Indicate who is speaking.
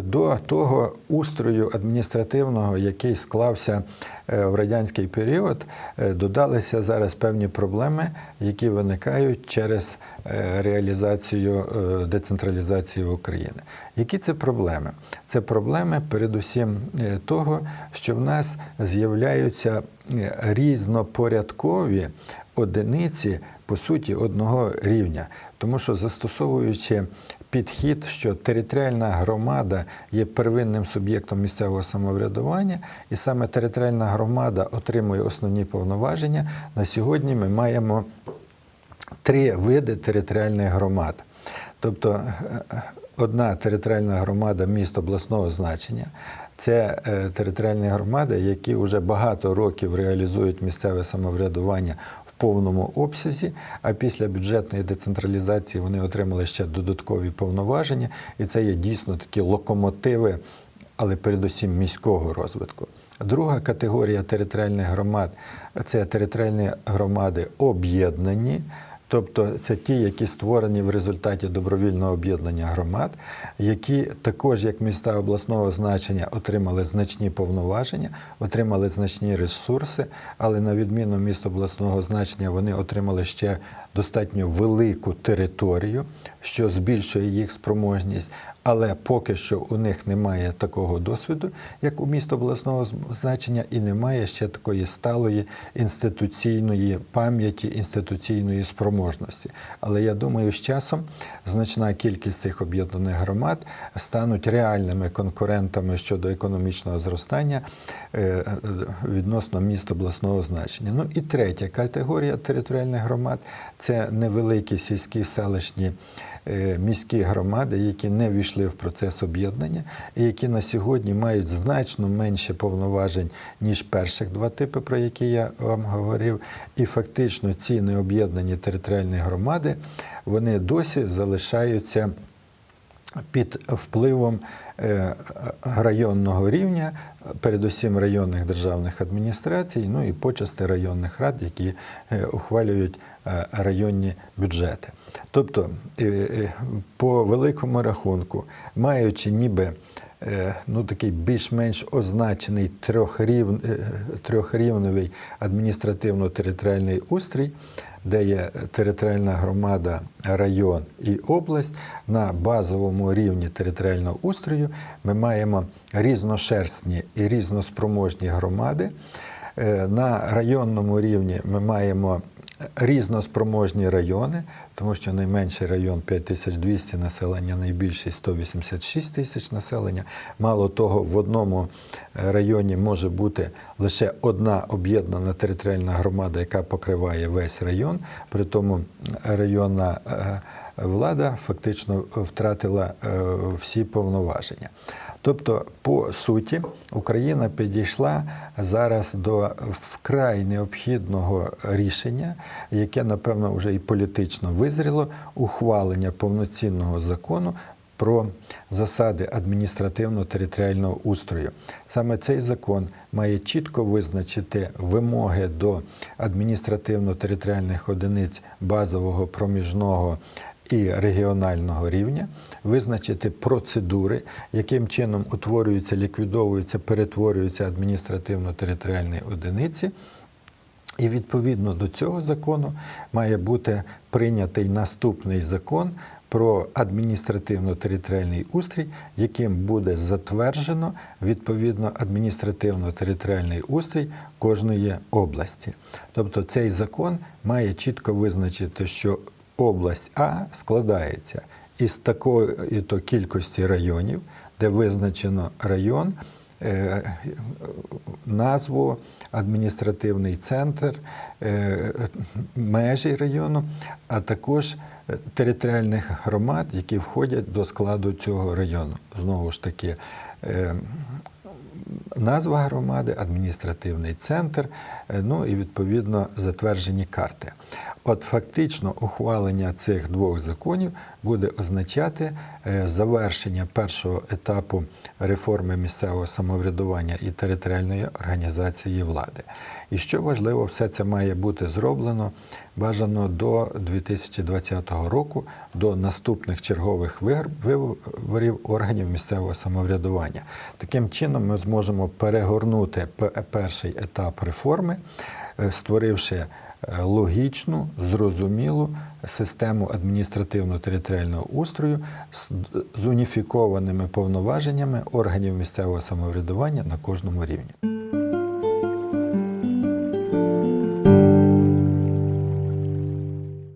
Speaker 1: до того устрою адміністративного, який склався е, в радянський період, е, додалися зараз певні проблеми, які виникають через е, реалізацію децентралізації України. Які це проблеми? Це проблеми передусім того, що в нас з'являються різнопорядкові одиниці по суті одного рівня, тому що застосовуючи підхід, що територіальна громада є первинним суб'єктом місцевого самоврядування, і саме територіальна громада отримує основні повноваження. На сьогодні ми маємо три види територіальних громад. Тобто е, одна територіальна громада міст обласного значення. Це е, територіальні громади, які вже багато років реалізують місцеве самоврядування повному обсязі, а після бюджетної децентралізації вони отримали ще додаткові повноваження, і це є дійсно такі локомотиви, але передусім міського розвитку. Друга категорія територіальних громад це територіальні громади об'єднані. Тобто це ті, які створені в результаті добровільного об'єднання громад, які також, як міста обласного значення, отримали значні повноваження, отримали значні ресурси, але на відміну міст обласного значення, вони отримали ще достатньо велику територію, що збільшує їх спроможність. Але поки що у них немає такого досвіду, як у міст обласного значення, і немає ще такої сталої інституційної пам'яті, інституційної спроможності. Але я думаю, з часом значна кількість цих об'єднаних громад стануть реальними конкурентами щодо економічного зростання е, відносно міст обласного значення. Ну і третя категорія територіальних громад це невеликі сільські селищні е, міські громади, які не війшли в процес об'єднання, і які на сьогодні мають значно менше повноважень, ніж перших два типи, про які я вам говорив. І фактично ці необ'єднані територіальні громади вони досі залишаються. Під впливом районного рівня, передусім районних державних адміністрацій, ну і почасти районних рад, які е, ухвалюють е, районні бюджети. Тобто, е, е, по великому рахунку, маючи ніби е, ну, такий більш-менш означений трьохрів, е, трьохрівневий адміністративно-територіальний устрій, де є територіальна громада, район і область, на базовому рівні територіального устрою ми маємо різношерстні і різноспроможні громади. Е, На районному рівні ми маємо різноспроможні райони, тому що найменший район 5200 населення, найбільший 186 тисяч населення. Мало того, в одному е, районі може бути лише одна об'єднана територіальна громада, яка покриває весь район. При тому районна е, влада фактично втратила е, всі повноваження. Тобто, по суті, Україна підійшла зараз до вкрай необхідного рішення, яке, напевно, вже і політично визріло, ухвалення повноцінного закону. Про засади адміністративно-територіального устрою. Саме цей закон має чітко визначити вимоги до адміністративно-територіальних одиниць базового проміжного і регіонального рівня, визначити процедури, яким чином утворюються, ліквідовуються, перетворюються адміністративно-територіальні одиниці. І відповідно до цього закону має бути прийнятий наступний закон про адміністративно-територіальний устрій, яким буде затверджено відповідно адміністративно-територіальний устрій кожної області. Тобто цей закон має чітко визначити, що область А складається із такої то кількості районів, де визначено район, е, назву, адміністративний центр, е, межі району, а також територіальних громад, які входять до складу цього району. Знову ж таки, е, назва громади, адміністративний центр, е, ну і відповідно затверджені карти. От фактично ухвалення цих двох законів буде означати е, завершення першого етапу реформи місцевого самоврядування і територіальної організації влади. І що важливо, все це має бути зроблено бажано до 2020 року, до наступних чергових виборів органів місцевого самоврядування. Таким чином, ми зможемо перегорнути перший етап реформи, е, створивши е, логічну, зрозумілу систему адміністративно-територіального устрою з уніфікованими повноваженнями органів місцевого самоврядування на кожному рівні.